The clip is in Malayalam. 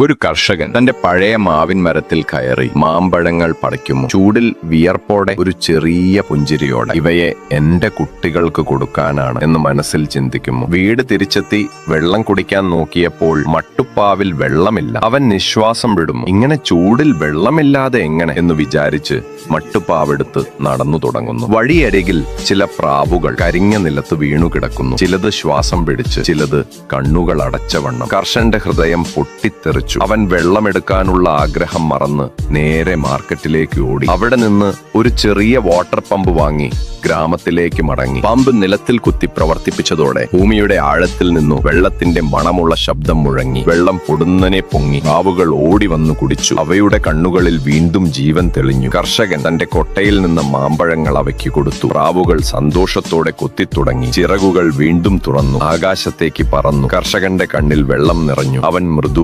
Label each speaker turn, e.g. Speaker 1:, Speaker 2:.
Speaker 1: ഒരു കർഷകൻ തന്റെ പഴയ മാവിൻ മരത്തിൽ കയറി മാമ്പഴങ്ങൾ പറിക്കുമു ചൂടിൽ വിയർപ്പോടെ ഒരു ചെറിയ പുഞ്ചിരിയോടെ ഇവയെ എന്റെ കുട്ടികൾക്ക് കൊടുക്കാനാണ് എന്ന് മനസ്സിൽ ചിന്തിക്കുമോ വീട് തിരിച്ചെത്തി വെള്ളം കുടിക്കാൻ നോക്കിയപ്പോൾ മട്ടുപ്പാവിൽ വെള്ളമില്ല. അവൻ നിശ്വാസം വിടും ഇങ്ങനെ ചൂടിൽ വെള്ളമില്ലാതെ എങ്ങനെ എന്ന് വിചാരിച്ച് മട്ടുപ്പാവെടുത്ത് നടന്നു തുടങ്ങുന്നു. വഴിയരികിൽ ചില പ്രാവുകൾ കരിഞ്ഞ നിലത്ത് വീണു കിടക്കുന്നു. ചിലത് ശ്വാസം പിടിച്ച് ചിലത് കണ്ണുകൾ അടച്ചവണ്ണം കർഷന്റെ ഹൃദയം പൊട്ടിത്തെറിച്ചു. അവൻ വെള്ളമെടുക്കാനുള്ള ആഗ്രഹം മറന്ന് നേരെ മാർക്കറ്റിലേക്ക് ഓടി. അവിടെ നിന്ന് ഒരു ചെറിയ വാട്ടർ പമ്പ് വാങ്ങി ഗ്രാമത്തിലേക്ക് മടങ്ങി. പമ്പ് നിലത്തിൽ കുത്തി പ്രവർത്തിപ്പിച്ചതോടെ ഭൂമിയുടെ ആഴത്തിൽ നിന്നു വെള്ളത്തിന്റെ മണമുള്ള ശബ്ദം മുഴങ്ങി. വെള്ളം പൊടുന്നനെ പൊങ്ങി. പ്രാവുകൾ ഓടി വന്നു കുടിച്ചു. അവയുടെ കണ്ണുകളിൽ വീണ്ടും ജീവൻ തെളിഞ്ഞു. കർഷകൻ തന്റെ കൊട്ടയിൽ നിന്ന് മാമ്പഴങ്ങൾ അവയ്ക്ക് കൊടുത്തു. പ്രാവുകൾ സന്തോഷത്തോടെ കൊത്തിത്തുടങ്ങി ചിറകുകൾ വീണ്ടും തുറന്നു. ആകാശത്തേക്ക് പറന്നു. കർഷകന്റെ കണ്ണിൽ വെള്ളം നിറഞ്ഞു. അവൻ മൃദു